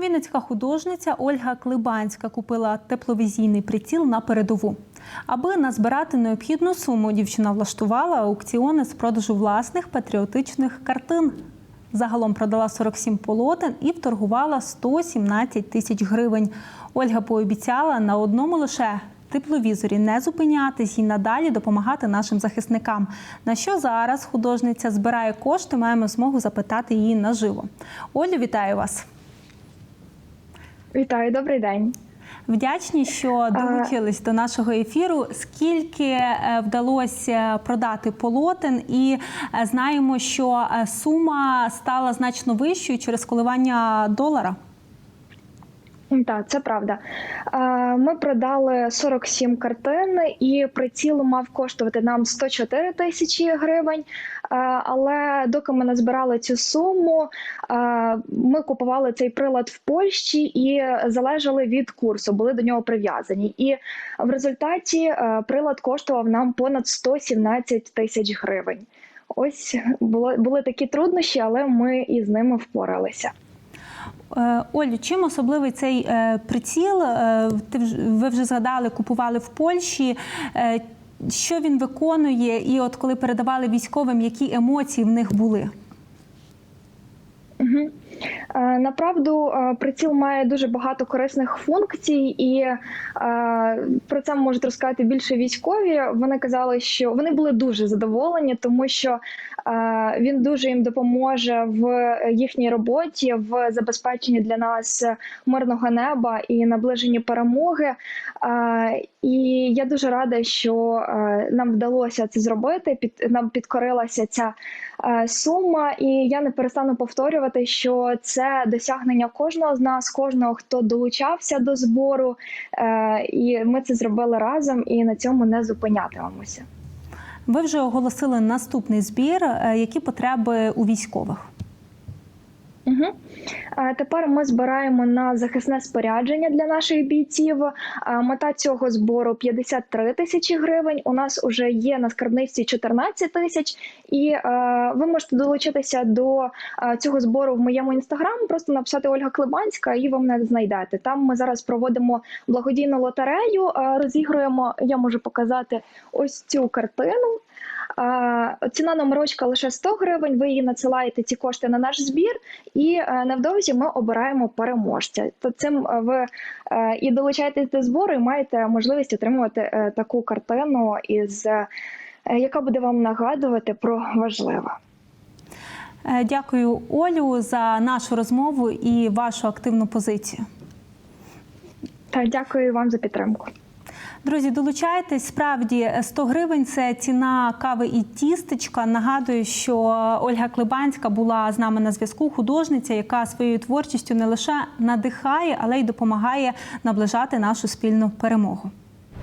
Вінницька художниця Ольга Клибанська купила тепловізійний приціл на передову. Аби назбирати необхідну суму, дівчина влаштувала аукціони з продажу власних патріотичних картин. Загалом продала 47 полотен і вторгувала 117 тисяч гривень. Ольга пообіцяла на одному лише тепловізорі не зупинятись і надалі допомагати нашим захисникам. На що зараз художниця збирає кошти, маємо змогу запитати її наживо. Олю, вітаю вас! Вітаю, добрий день. Вдячні, що долучились до нашого ефіру. Скільки е, вдалося продати полотен, і е, знаємо, що е, сума стала значно вищою через коливання долара. Так, це правда. Ми продали 47 картин, і приціл мав коштувати нам 104 тисячі гривень. Але доки ми не збирали цю суму, ми купували цей прилад в Польщі і залежали від курсу, були до нього прив'язані. І в результаті прилад коштував нам понад 117 тисяч гривень. Ось були такі труднощі, але ми із ними впоралися. Е, Олю, чим особливий цей е, приціл? Е, Ти ви вже згадали, купували в Польщі. Що він виконує, і от коли передавали військовим, які емоції в них були? Угу. Направду е, приціл має дуже багато корисних функцій, і е, про це можуть розказати більше військові. Вони казали, що вони були дуже задоволені, тому що е, він дуже їм допоможе в їхній роботі, в забезпеченні для нас мирного неба і наближенні перемоги. Е, І я дуже рада, що е, нам вдалося це зробити. Під нам підкорилася ця е, сума, і я не перестану повторювати, що це досягнення кожного з нас, кожного хто долучався до збору, е, і ми це зробили разом і на цьому не зупинятимемося. Ви вже оголосили наступний збір. Е, Які потреби у військових? Угу. Тепер ми збираємо на захисне спорядження для наших бійців. Мета цього збору 53 тисячі гривень. У нас вже є на скарбниці 14 тисяч, і ви можете долучитися до цього збору в моєму інстаграм. Просто написати Ольга Клибанська, і ви мене знайдете. Там ми зараз проводимо благодійну лотерею. Розігруємо. Я можу показати ось цю картину. Ціна номерочка лише 100 гривень. Ви її надсилаєте ці кошти на наш збір, і е, невдовзі ми обираємо переможця. То цим е, ви е, і долучаєтесь до збору, і маєте можливість отримувати таку картину, із яка буде вам нагадувати про важливе. Дякую, Олю, за нашу розмову і вашу активну позицію. Та дякую вам за підтримку. Друзі, долучайтесь. Справді 100 гривень це ціна кави і тістечка. Нагадую, що Ольга Клибанська була з нами на зв'язку. Художниця, яка своєю творчістю не лише надихає, але й допомагає наближати нашу спільну перемогу.